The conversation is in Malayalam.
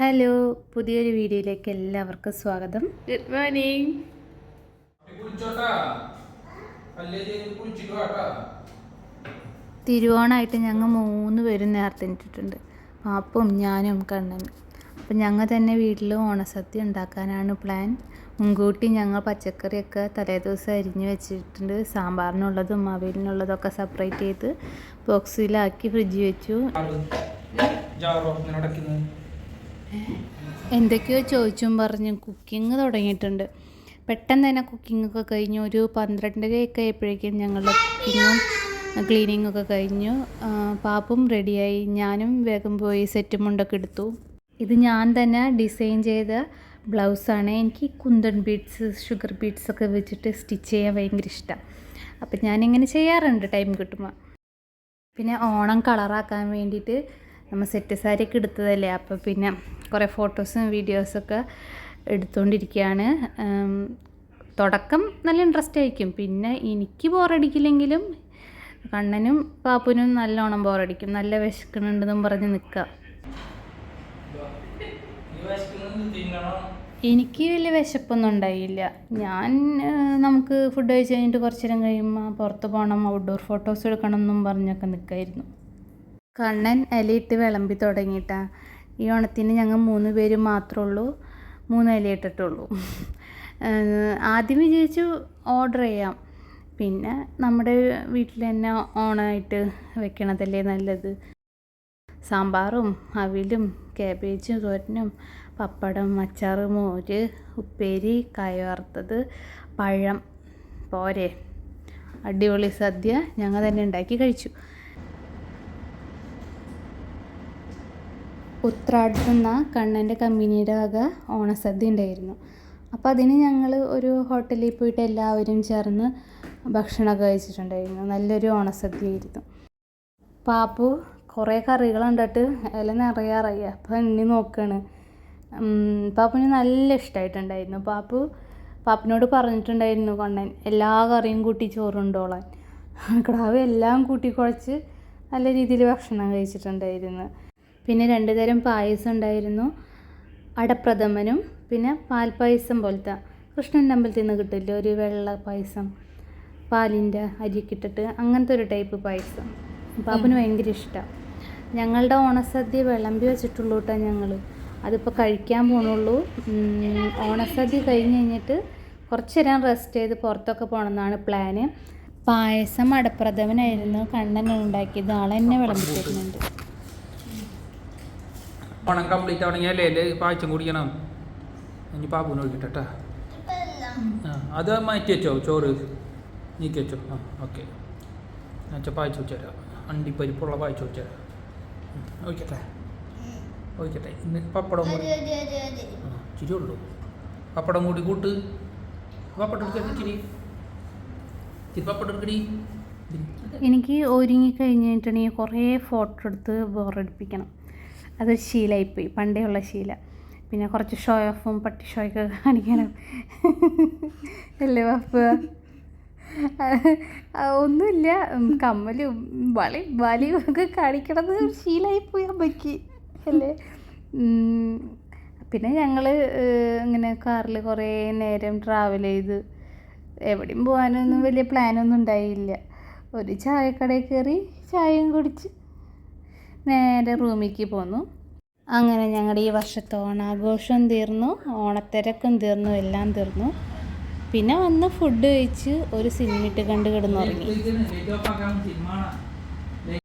ഹലോ പുതിയൊരു വീഡിയോയിലേക്ക് എല്ലാവർക്കും സ്വാഗതം. Good morning. തിരുവോണമായിട്ട് ഞങ്ങൾ മൂന്ന് പേരും നേരത്തെ ഇട്ടിട്ടുണ്ട് പാപ്പും ഞാനും കണ്ണനും അപ്പം ഞങ്ങൾ തന്നെ വീട്ടിൽ ഓണസദ്യ ഉണ്ടാക്കാനാണ് പ്ലാൻ മുൻകൂട്ടി ഞങ്ങൾ പച്ചക്കറിയൊക്കെ തലേദിവസം അരിഞ്ഞ് വെച്ചിട്ടുണ്ട്. സാമ്പാറിനുള്ളതും അവിയലിനുള്ളതൊക്കെ സെപ്പറേറ്റ് ചെയ്ത് ബോക്സിലാക്കി ഫ്രിഡ്ജിൽ വെച്ചു. എന്തൊക്കെയോ ചോദിച്ചും പറഞ്ഞും കുക്കിംഗ് തുടങ്ങിയിട്ടുണ്ട്. പെട്ടെന്ന് തന്നെ കുക്കിംഗ് ഒക്കെ കഴിഞ്ഞു. ഒരു പന്ത്രണ്ടരയൊക്കെ ആയപ്പോഴേക്കും ഞങ്ങളുടെ കുക്കിങ്ങും ക്ലീനിങ്ങൊക്കെ കഴിഞ്ഞു. പാപ്പും റെഡിയായി. ഞാനും വേഗം പോയി സെറ്റ് മുണ്ടൊക്കെ എടുത്തു. ഇത് ഞാൻ തന്നെ ഡിസൈൻ ചെയ്ത ബ്ലൗസാണ് എനിക്ക് കുന്തൻ ബീഡ്സ് ഷുഗർ ബീഡ്സ് ഒക്കെ വെച്ചിട്ട് സ്റ്റിച്ച് ചെയ്യാൻ ഭയങ്കര ഇഷ്ടമാണ് അപ്പം ഞാനിങ്ങനെ ചെയ്യാറുണ്ട് ടൈം കിട്ടുമ്പോൾ പിന്നെ ഓണം കളറാക്കാൻ വേണ്ടിയിട്ട് നമ്മൾ സെറ്റ് സാരിയൊക്കെ എടുത്തതല്ലേ? അപ്പോൾ പിന്നെ കുറേ ഫോട്ടോസും വീഡിയോസൊക്കെ എടുത്തുകൊണ്ടിരിക്കുകയാണ് തുടക്കം നല്ല ഇൻട്രസ്റ്റ് ആയിരിക്കും. പിന്നെ എനിക്ക് ബോറടിക്കില്ലെങ്കിലും കണ്ണനും പാപ്പുനും നല്ലോണം ബോറടിക്കും നല്ല വിശക്കണുണ്ടെന്നും പറഞ്ഞ് നിൽക്കുക എനിക്ക് വലിയ വിശപ്പൊന്നും ഉണ്ടായില്ല. ഞാൻ നമുക്ക് ഫുഡ് കഴിച്ച് കഴിഞ്ഞിട്ട് കുറച്ച് നേരം കഴിയുമ്പോൾ പുറത്ത് പോകണം ഔട്ട്ഡോർ ഫോട്ടോസ് എടുക്കണം എന്നും പറഞ്ഞൊക്കെ നിൽക്കായിരുന്നു കണ്ണൻ ഇലയിട്ട് വിളമ്പി തുടങ്ങിയിട്ടാ. ഈ ഓണത്തിന് ഞങ്ങൾ മൂന്ന് പേര് മാത്രമേ ഉള്ളൂ. മൂന്ന് ഇല ഇട്ടിട്ടുള്ളൂ. ആദ്യം വിചാരിച്ചു ഓർഡർ ചെയ്യാം. പിന്നെ നമ്മുടെ വീട്ടിൽ തന്നെ ഓണമായിട്ട് വെക്കണതല്ലേ നല്ലത്? സാമ്പാറും അവിലും കേബേജും തോരനും പപ്പടം അച്ചാർ മോര് ഉപ്പേരി കായ വറുത്തത് പഴം. പോരെ. അടിപൊളി സദ്യ ഞങ്ങൾ തന്നെ ഉണ്ടാക്കി കഴിച്ചു. ഉത്രാടുന്ന കണ്ണന്റെ കമ്പനിയുടെ വക ഓണസദ്യ ഉണ്ടായിരുന്നു. അപ്പോൾ അതിന് ഞങ്ങൾ ഒരു ഹോട്ടലിൽ പോയിട്ട് എല്ലാവരും ചേർന്ന് ഭക്ഷണമൊക്കെ കഴിച്ചിട്ടുണ്ടായിരുന്നു. നല്ലൊരു ഓണസദ്യ ആയിരുന്നു പാപ്പു കുറേ കറികൾ കണ്ടിട്ട് ഇല നിറയാറായി. അപ്പോൾ എണ്ണി നോക്കുകയാണ് പാപ്പുവിന് നല്ല ഇഷ്ടമായിട്ടുണ്ടായിരുന്നു. പാപ്പു പാപ്പിനോട് പറഞ്ഞിട്ടുണ്ടായിരുന്നു കണ്ണൻ എല്ലാ കറിയും കൂട്ടി ചോറുണ്ടോളാൻ. കിടാവ് എല്ലാം കൂട്ടി കുഴച്ച് നല്ല രീതിയിൽ ഭക്ഷണം കഴിച്ചിട്ടുണ്ടായിരുന്നു. പിന്നെ രണ്ട് തരം പായസം ഉണ്ടായിരുന്നു. അടപ്രഥമനും പിന്നെ പാൽപ്പായസം പോലത്തെ. കൃഷ്ണൻ അമ്പലത്തിൽ നിന്ന് കിട്ടില്ല ഒരു വെള്ള പായസം പാലിന്റെ അരിക്കിട്ടിട്ട് അങ്ങനത്തെ ഒരു ടൈപ്പ് പായസം. പാപ്പന് ഭയങ്കര ഇഷ്ടമാണ് ഞങ്ങളുടെ ഓണസദ്യ വിളമ്പി വെച്ചിട്ടുള്ളൂ കേട്ടോ ഞങ്ങൾ അതിപ്പോൾ കഴിക്കാൻ പോണുള്ളൂ. ഓണസദ്യ കഴിഞ്ഞ് കഴിഞ്ഞിട്ട് കുറച്ച് നേരം റെസ്റ്റ് ചെയ്ത് പുറത്തൊക്കെ പോകണമെന്നാണ് പ്ലാന് പായസം അടപ്രഥമനായിരുന്നു. കണ്ണൻ ഉണ്ടാക്കിയത്. ആളെന്നെ വിളമ്പി തരുന്നുണ്ട് ഓണം കംപ്ലീറ്റ് ആവണമെങ്കിൽ അല്ലേ പായസം കുടിക്കണം? ഇനി പാപ്പു ഒഴിക്കട്ടെ ആ അത് മാറ്റി വെച്ചോ ചോറ്. നീക്കി വെച്ചോ. ആ ഓക്കെ. എന്നുവെച്ചാൽ പായസം വെച്ചുതരാം അണ്ടിപ്പരിപ്പുള്ള പായസം വെച്ചുതരാം ഉം, ഒഴിക്കട്ടെ? ഒഴിക്കട്ടെ. ഇന്ന് പപ്പടം കൂടി. ആ ചിരി ഉള്ളൂ. പപ്പടം കൂടി കൂട്ട്. പപ്പടം എടുക്കട്ടെ ചിരി ചിരി പപ്പടം എടുക്കടി എനിക്ക് ഒരുങ്ങി കഴിഞ്ഞിട്ടുണ്ടെങ്കിൽ കുറേ ഫോട്ടോ എടുത്ത് ബോറടിപ്പിക്കണം. അതൊരു ശീലമായിപ്പോയി പണ്ടേ ഉള്ള ശീല. പിന്നെ കുറച്ച് ഷോ ഓഫും പട്ടി ഷോയൊക്കെ കാണിക്കണം. അല്ലേ വാപ്പ ഒന്നുമില്ല. കമ്മലും വളി വലിയും ഒക്കെ കാണിക്കണത് ശീലമായിപ്പോയി അമ്മയ്ക്ക്. അല്ലേ? പിന്നെ ഞങ്ങൾ ഇങ്ങനെ കാറിൽ കുറേ നേരം ട്രാവൽ ചെയ്ത് എവിടെയും പോകാനൊന്നും വലിയ പ്ലാനൊന്നും ഉണ്ടായില്ല. ഒരു ചായക്കടയിൽ കയറി ചായയും കുടിച്ച് നേരെ റൂമിലേക്ക് പോന്നു. അങ്ങനെ ഞങ്ങളുടെ ഈ വർഷത്തെ ഓണാഘോഷം തീർന്നു. ഓണത്തിരക്കും തീർന്നു. എല്ലാം തീർന്നു. പിന്നെ വന്ന് ഫുഡ് കഴിച്ച് ഒരു സിനിമ ഇട്ട് കണ്ട് കിടന്നുറങ്ങി.